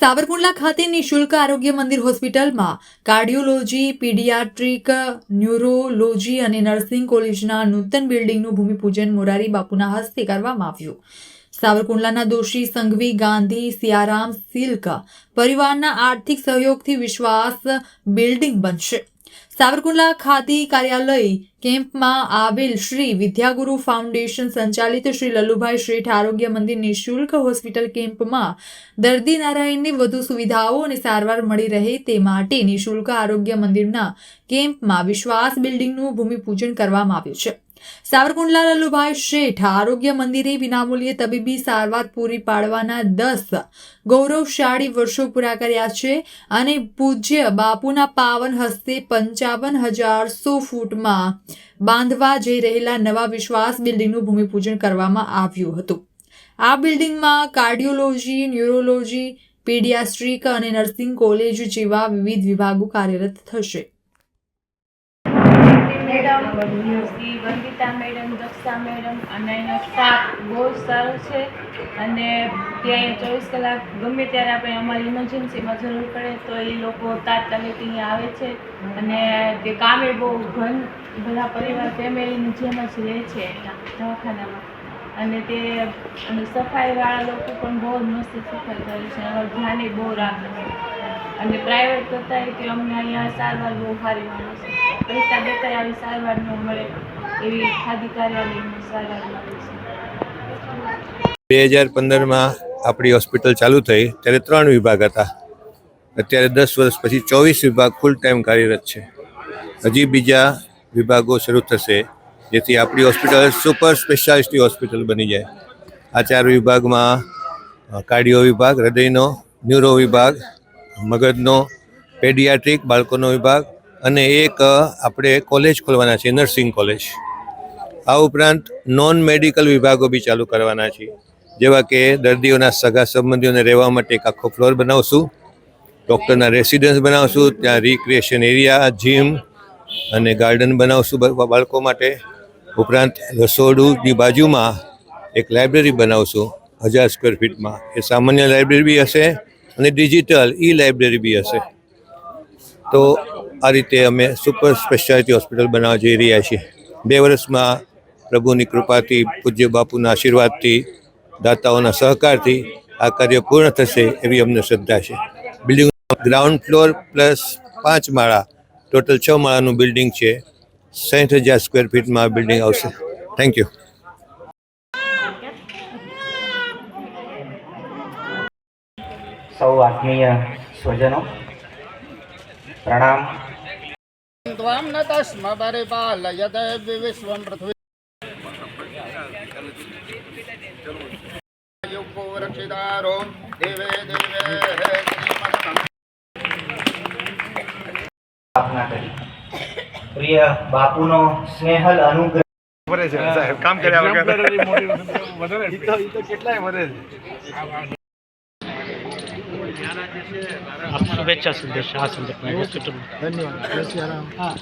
સાવરકુંડલા ખાતે નિઃશુલ્ક આરોગ્ય મંદિર હોસ્પિટલમાં કાર્ડિયોલોજી, પીડિયાટ્રિક, ન્યુરોલોજી અને નર્સિંગ કોલેજના નૂતન બિલ્ડિંગનું ભૂમિપૂજન મોરારી બાપુના હસ્તે કરવામાં આવ્યું. સાવરકુંડલાના દોશી સંઘવી ગાંધી, સિયારામ સિલ્ક પરિવારના આર્થિક સહયોગથી વિશ્વાસ બિલ્ડિંગ બનશે. સાવરકુંડલા ખાદી કાર્યાલય કેમ્પમાં આવેલ શ્રી વિદ્યાગુરુ ફાઉન્ડેશન સંચાલિત શ્રી લલ્લુભાઈ શ્રેઠ આરોગ્ય મંદિર નિઃશુલ્ક હોસ્પિટલ કેમ્પમાં દર્દી નારાયણને વધુ સુવિધાઓ અને સારવાર મળી રહે તે માટે નિઃશુલ્ક આરોગ્ય મંદિરના કેમ્પમાં વિશ્વાસ બિલ્ડિંગનું ભૂમિપૂજન કરવામાં આવ્યું છે. સાવરકુંડલા લલ્લુભાઈ શેઠ આરોગ્ય મંદિરે વિનામૂલ્યે તબીબી સારવાર પૂરી પાડવાના દસ ગૌરવશાળી વર્ષો પૂરા કર્યા છે અને પૂજ્ય બાપુના પાવન હસ્તે પંચાવન હજાર સો ફૂટમાં બાંધવા જઈ રહેલા નવા વિશ્વાસ બિલ્ડિંગનું ભૂમિપૂજન કરવામાં આવ્યું હતું. આ બિલ્ડિંગમાં કાર્ડિયોલોજી, ન્યુરોલોજી પીડિયાસ્ટ્રીક અને નર્સિંગ કોલેજ જેવા વિવિધ વિભાગો કાર્યરત થશે. વંદિતા મેડમ, દક્ષા મેડમ અને એનો સ્ટાફ બહુ સારો છે. અને ત્યાં ચોવીસ કલાક ગમે ત્યારે આપણે અમારી ઇમરજન્સીમાં જરૂર પડે તો એ લોકો તાત્કાલિક અહીંયા આવે છે. અને તે કામે બહુ ઘન બધા પરિવાર ફેમિલીની જેમ જ રહે છે દવાખાનામાં. અને તે, અને સફાઈવાળા લોકો પણ બહુ મસ્ત સફાઈ કરે છે. અમારું ધ્યાન બહુ રાખે છે. અને પ્રાઇવેટ કરતાં કે અમને અહીંયા સારવાર બહુ સારી મળે છે. પૈસા દેતા આવી સારવાર ન મળે એવી ખાદી કાર્યાલયની સારવાર મળે છે. બે હજાર પંદરમાં આપણી હોસ્પિટલ ચાલુ થઈ, ત્યારે ત્રણ વિભાગ હતા. અત્યારે દસ વર્ષ પછી ચોવીસ વિભાગ ફૂલ ટાઈમ કાર્યરત છે. હજી બીજા વિભાગો શરૂ થશે, જેથી આપણી હોસ્પિટલ સુપર સ્પેશિયાલિસ્ટી હોસ્પિટલ બની જાય. આ ચાર વિભાગમાં કાર્ડિયો વિભાગ, હૃદયનો, ન્યુરો વિભાગ મગજનો, પેડિયાટ્રિક, બાળકોનો વિભાગ અને એક આપણે કોલેજ ખોલવાના છે નર્સિંગ કોલેજ. આ ઉપરાંત નોન મેડિકલ વિભાગો બી ચાલુ કરવાના છે જેવા કે દર્દીઓના સગા સંબંધીઓને રહેવા માટે એક આખો ફ્લોર બનાવશું, ડૉક્ટરના રેસિડન્સ બનાવશું, ત્યાં રિક્રિએશન એરિયા, જીમ અને ગાર્ડન બનાવશું બાળકો માટે. ઉપરાંત રસોડુંની બાજુમાં એક લાઇબ્રેરી બનાવશું, હજાર સ્ક્વેર ફીટમાં. એ સામાન્ય લાઇબ્રેરી બી હશે અને ડિજિટલ ઈ લાઇબ્રેરી બી હશે. તો આ રીતે અમે સુપર સ્પેશિયાલિટી હોસ્પિટલ બનાવવા જઈ રહ્યા છીએ. બે વર્ષમાં પ્રભુની કૃપાથી, પૂજ્ય બાપુના આશીર્વાદથી, દાતાઓના સહકારથી આ કાર્ય પૂર્ણ થશે એવી અમને શ્રદ્ધા છે. બિલ્ડિંગ ગ્રાઉન્ડ ફ્લોર પ્લસ પાંચ માળા ટોટલ છ માળાનું બિલ્ડિંગ છે. સાઠ હજાર સ્ક્વેર ફીટમાં બિલ્ડિંગ આવશે. થેન્ક યુ સૌ આત્મીય સ્વજનો પ્રણામ. ત્વામ ન તસ્મ પરિપાલ યદેવ વિશ્વમ પૃથ્વી યુગો રક્ષિતારો દેવે દેવે સ્થાપના કરી. પ્રિય બાપુનો સ્નેહલ અનુગ્રહ. વધે છે સાહેબ કામ કર્યા વગર. વધારે કેટલાય વધે છે. શુભેચ્છા સંદેશ આ સંદર્ભમાં હોસ્પિટલ ધન્યવાદ જય સિયારામ